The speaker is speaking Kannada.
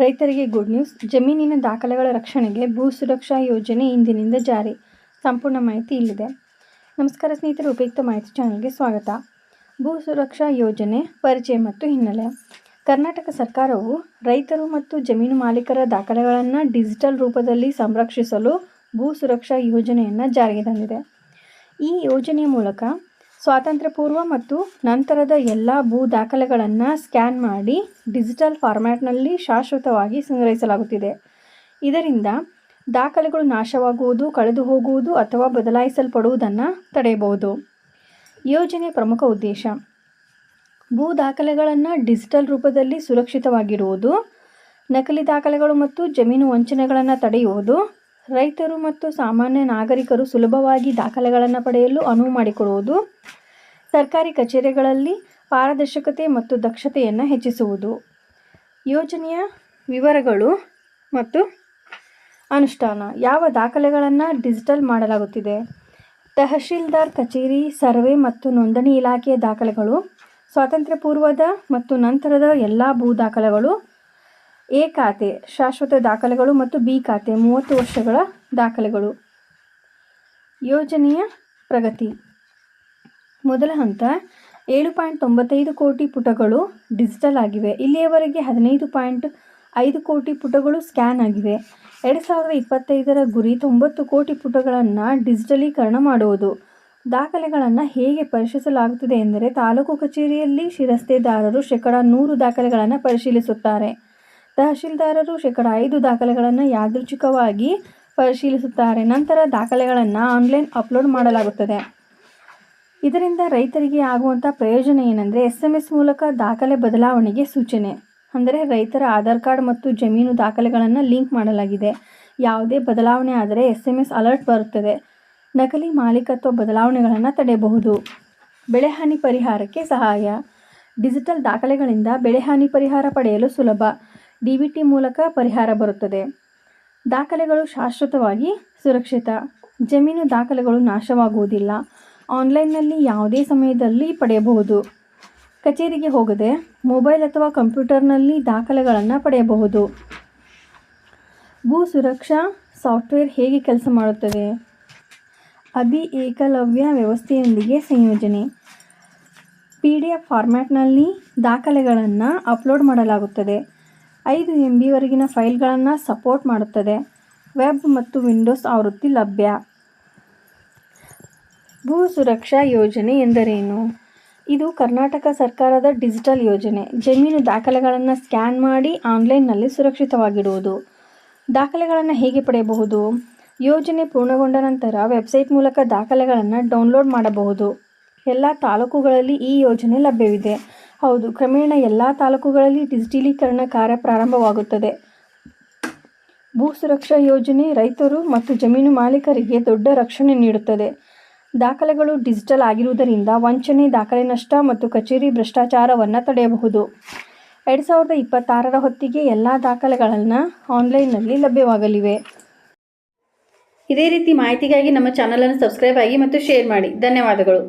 ರೈತರಿಗೆ ಗುಡ್ ನ್ಯೂಸ್ ಜಮೀನಿನ ದಾಖಲೆಗಳ ರಕ್ಷಣೆಗೆ ಭೂ ಸುರಕ್ಷಾ ಯೋಜನೆ ಇಂದಿನಿಂದ ಜಾರಿ. ಸಂಪೂರ್ಣ ಮಾಹಿತಿ ಇಲ್ಲಿದೆ. ನಮಸ್ಕಾರ ಸ್ನೇಹಿತರು, ಉಪಯುಕ್ತ ಮಾಹಿತಿ ಚಾನಲ್ಗೆ ಸ್ವಾಗತ. ಭೂ ಸುರಕ್ಷಾ ಯೋಜನೆ ಪರಿಚಯ ಮತ್ತು ಹಿನ್ನೆಲೆ. ಕರ್ನಾಟಕ ಸರ್ಕಾರವು ರೈತರು ಮತ್ತು ಜಮೀನು ಮಾಲೀಕರ ದಾಖಲೆಗಳನ್ನು ಡಿಜಿಟಲ್ ರೂಪದಲ್ಲಿ ಸಂರಕ್ಷಿಸಲು ಭೂ ಸುರಕ್ಷಾ ಯೋಜನೆಯನ್ನು ಜಾರಿಗೆ ತಂದಿದೆ. ಈ ಯೋಜನೆಯ ಮೂಲಕ ಸ್ವಾತಂತ್ರ್ಯ ಪೂರ್ವ ಮತ್ತು ನಂತರದ ಎಲ್ಲ ಭೂ ದಾಖಲೆಗಳನ್ನು ಸ್ಕ್ಯಾನ್ ಮಾಡಿ ಡಿಜಿಟಲ್ ಫಾರ್ಮ್ಯಾಟ್ನಲ್ಲಿ ಶಾಶ್ವತವಾಗಿ ಸಂಗ್ರಹಿಸಲಾಗುತ್ತಿದೆ. ಇದರಿಂದ ದಾಖಲೆಗಳು ನಾಶವಾಗುವುದು ಕಳೆದು ಹೋಗುವುದು ಅಥವಾ ಬದಲಾಯಿಸಲ್ಪಡುವುದನ್ನು ತಡೆಯಬಹುದು. ಯೋಜನೆಯ ಪ್ರಮುಖ ಉದ್ದೇಶ. ಭೂ ದಾಖಲೆಗಳನ್ನು ಡಿಜಿಟಲ್ ರೂಪದಲ್ಲಿ ಸುರಕ್ಷಿತವಾಗಿರುವುದು, ನಕಲಿ ದಾಖಲೆಗಳು ಮತ್ತು ಜಮೀನು ವಂಚನೆಗಳನ್ನು ತಡೆಯುವುದು ರೈತರು ಮತ್ತು ಸಾಮಾನ್ಯ ನಾಗರಿಕರು ಸುಲಭವಾಗಿ ದಾಖಲೆಗಳನ್ನು ಪಡೆಯಲು ಅನುವು ಮಾಡಿಕೊಡುವುದು, ಸರ್ಕಾರಿ ಕಚೇರಿಗಳಲ್ಲಿ ಪಾರದರ್ಶಕತೆ ಮತ್ತು ದಕ್ಷತೆಯನ್ನು ಹೆಚ್ಚಿಸುವುದು. ಯೋಜನೆಯ ವಿವರಗಳು ಮತ್ತು ಅನುಷ್ಠಾನ. ಯಾವ ದಾಖಲೆಗಳನ್ನು ಡಿಜಿಟಲ್ ಮಾಡಲಾಗುತ್ತಿದೆ? ತಹಶೀಲ್ದಾರ್ ಕಚೇರಿ, ಸರ್ವೆ ಮತ್ತು ನೋಂದಣಿ ಇಲಾಖೆಯ ದಾಖಲೆಗಳು ಸ್ವಾತಂತ್ರ್ಯ ಪೂರ್ವದ ಮತ್ತು ನಂತರದ ಎಲ್ಲ ಭೂ ದಾಖಲೆಗಳು ಎ ಖಾತೆ, ಶಾಶ್ವತ ದಾಖಲೆಗಳು ಮತ್ತು ಬಿ ಖಾತೆ, ಮೂವತ್ತು ವರ್ಷಗಳ ದಾಖಲೆಗಳು. ಯೋಜನೆಯ ಪ್ರಗತಿ. ಮೊದಲ ಹಂತ, ಏಳು ಪಾಯಿಂಟ್ ತೊಂಬತ್ತೈದು ಕೋಟಿ ಪುಟಗಳು ಡಿಜಿಟಲ್ ಆಗಿವೆ. ಇಲ್ಲಿಯವರೆಗೆ ಹದಿನೈದು ಪಾಯಿಂಟ್ ಐದು ಕೋಟಿ ಪುಟಗಳು ಸ್ಕ್ಯಾನ್ ಆಗಿವೆ. ಎರಡು ಸಾವಿರದ ಇಪ್ಪತ್ತೈದರ ಗುರಿ ತೊಂಬತ್ತು ಕೋಟಿ ಪುಟಗಳನ್ನು ಡಿಜಿಟಲೀಕರಣ ಮಾಡುವುದು. ದಾಖಲೆಗಳನ್ನು ಹೇಗೆ ಪರಿಶೀಲಿಸಲಾಗುತ್ತದೆ ಎಂದರೆ ತಾಲೂಕು ಕಚೇರಿಯಲ್ಲಿ ಶಿರಸ್ತೆದಾರರು ಶೇಕಡ ನೂರು ದಾಖಲೆಗಳನ್ನು ಪರಿಶೀಲಿಸುತ್ತಾರೆ. ತಹಶೀಲ್ದಾರರು ಶೇಕಡ ಐದು ದಾಖಲೆಗಳನ್ನು ಯಾದೃಚ್ಛಿಕವಾಗಿ ಪರಿಶೀಲಿಸುತ್ತಾರೆ. ನಂತರ ದಾಖಲೆಗಳನ್ನು ಆನ್ಲೈನ್ ಅಪ್ಲೋಡ್ ಮಾಡಲಾಗುತ್ತದೆ. ಇದರಿಂದ ರೈತರಿಗೆ ಆಗುವಂಥ ಪ್ರಯೋಜನ ಏನೆಂದರೆ ಎಸ್ ಎಂ ಎಸ್ ಮೂಲಕ ದಾಖಲೆ ಬದಲಾವಣೆಗೆ ಸೂಚನೆ. ಅಂದರೆ ರೈತರ ಆಧಾರ್ ಕಾರ್ಡ್ ಮತ್ತು ಜಮೀನು ದಾಖಲೆಗಳನ್ನು ಲಿಂಕ್ ಮಾಡಲಾಗಿದೆ. ಯಾವುದೇ ಬದಲಾವಣೆ ಆದರೆ ಎಸ್ ಎಂ ಎಸ್ ಅಲರ್ಟ್ ಬರುತ್ತದೆ. ನಕಲಿ ಮಾಲೀಕತ್ವ ಬದಲಾವಣೆಗಳನ್ನು ತಡೆಯಬಹುದು. ಬೆಳೆಹಾನಿ ಪರಿಹಾರಕ್ಕೆ ಸಹಾಯ. ಡಿಜಿಟಲ್ ದಾಖಲೆಗಳಿಂದ ಬೆಳೆಹಾನಿ ಪರಿಹಾರ ಪಡೆಯಲು ಸುಲಭ. ಡಿ ಬಿ ಟಿ ಮೂಲಕ ಪರಿಹಾರ ಬರುತ್ತದೆ. ದಾಖಲೆಗಳು ಶಾಶ್ವತವಾಗಿ ಸುರಕ್ಷಿತ. ಜಮೀನು ದಾಖಲೆಗಳು ನಾಶವಾಗುವುದಿಲ್ಲ. ಆನ್ಲೈನ್ನಲ್ಲಿ ಯಾವುದೇ ಸಮಯದಲ್ಲಿ ಪಡೆಯಬಹುದು. ಕಚೇರಿಗೆ ಹೋಗದೆ ಮೊಬೈಲ್ ಅಥವಾ ಕಂಪ್ಯೂಟರ್ನಲ್ಲಿ ದಾಖಲೆಗಳನ್ನು ಪಡೆಯಬಹುದು. ಭೂ ಸುರಕ್ಷಾ ಸಾಫ್ಟ್ವೇರ್ ಹೇಗೆ ಕೆಲಸ ಮಾಡುತ್ತದೆ? ಅಭಿ ಏಕಲವ್ಯ ವ್ಯವಸ್ಥೆಯೊಂದಿಗೆ ಸಂಯೋಜನೆ. ಪಿ ಡಿ ಎಫ್ ಫಾರ್ಮ್ಯಾಟ್ನಲ್ಲಿ ದಾಖಲೆಗಳನ್ನು ಅಪ್ಲೋಡ್ ಮಾಡಲಾಗುತ್ತದೆ. ಐದು ಎಂ ಬಿವರೆಗಿನ ಫೈಲ್ಗಳನ್ನು ಸಪೋರ್ಟ್ ಮಾಡುತ್ತದೆ. ವೆಬ್ ಮತ್ತು ವಿಂಡೋಸ್ ಆವೃತ್ತಿ ಲಭ್ಯ. ಭೂ ಸುರಕ್ಷಾ ಯೋಜನೆ ಎಂದರೇನು? ಇದು ಕರ್ನಾಟಕ ಸರ್ಕಾರದ ಡಿಜಿಟಲ್ ಯೋಜನೆ. ಜಮೀನು ದಾಖಲೆಗಳನ್ನು ಸ್ಕ್ಯಾನ್ ಮಾಡಿ ಆನ್ಲೈನ್ನಲ್ಲಿ ಸುರಕ್ಷಿತವಾಗಿಡುವುದು. ದಾಖಲೆಗಳನ್ನು ಹೇಗೆ ಪಡೆಯಬಹುದು? ಯೋಜನೆ ಪೂರ್ಣಗೊಂಡ ನಂತರ ವೆಬ್ಸೈಟ್ ಮೂಲಕ ದಾಖಲೆಗಳನ್ನು ಡೌನ್ಲೋಡ್ ಮಾಡಬಹುದು. ಎಲ್ಲ ತಾಲೂಕುಗಳಲ್ಲಿ ಈ ಯೋಜನೆ ಲಭ್ಯವಿದೆ. ಹೌದು, ಕ್ರಮೇಣ ಎಲ್ಲ ತಾಲೂಕುಗಳಲ್ಲಿ ಡಿಜಿಟಲೀಕರಣ ಕಾರ್ಯ ಪ್ರಾರಂಭವಾಗುತ್ತದೆ. ಭೂ ಸುರಕ್ಷಾ ಯೋಜನೆ ರೈತರು ಮತ್ತು ಜಮೀನು ಮಾಲೀಕರಿಗೆ ದೊಡ್ಡ ರಕ್ಷಣೆ ನೀಡುತ್ತದೆ. ದಾಖಲೆಗಳು ಡಿಜಿಟಲ್ ಆಗಿರುವುದರಿಂದ ವಂಚನೆ, ದಾಖಲೆ ನಷ್ಟ ಮತ್ತು ಕಚೇರಿ ಭ್ರಷ್ಟಾಚಾರವನ್ನು ತಡೆಯಬಹುದು. ಎರಡು ಸಾವಿರದ ಇಪ್ಪತ್ತಾರರ ಹೊತ್ತಿಗೆ ಎಲ್ಲ ದಾಖಲೆಗಳನ್ನು ಆನ್ಲೈನ್ನಲ್ಲಿ ಲಭ್ಯವಾಗಲಿವೆ. ಇದೇ ರೀತಿ ಮಾಹಿತಿಗಾಗಿ ನಮ್ಮ ಚಾನಲನ್ನು ಸಬ್ಸ್ಕ್ರೈಬ್ ಆಗಿ ಮತ್ತು ಶೇರ್ ಮಾಡಿ. ಧನ್ಯವಾದಗಳು.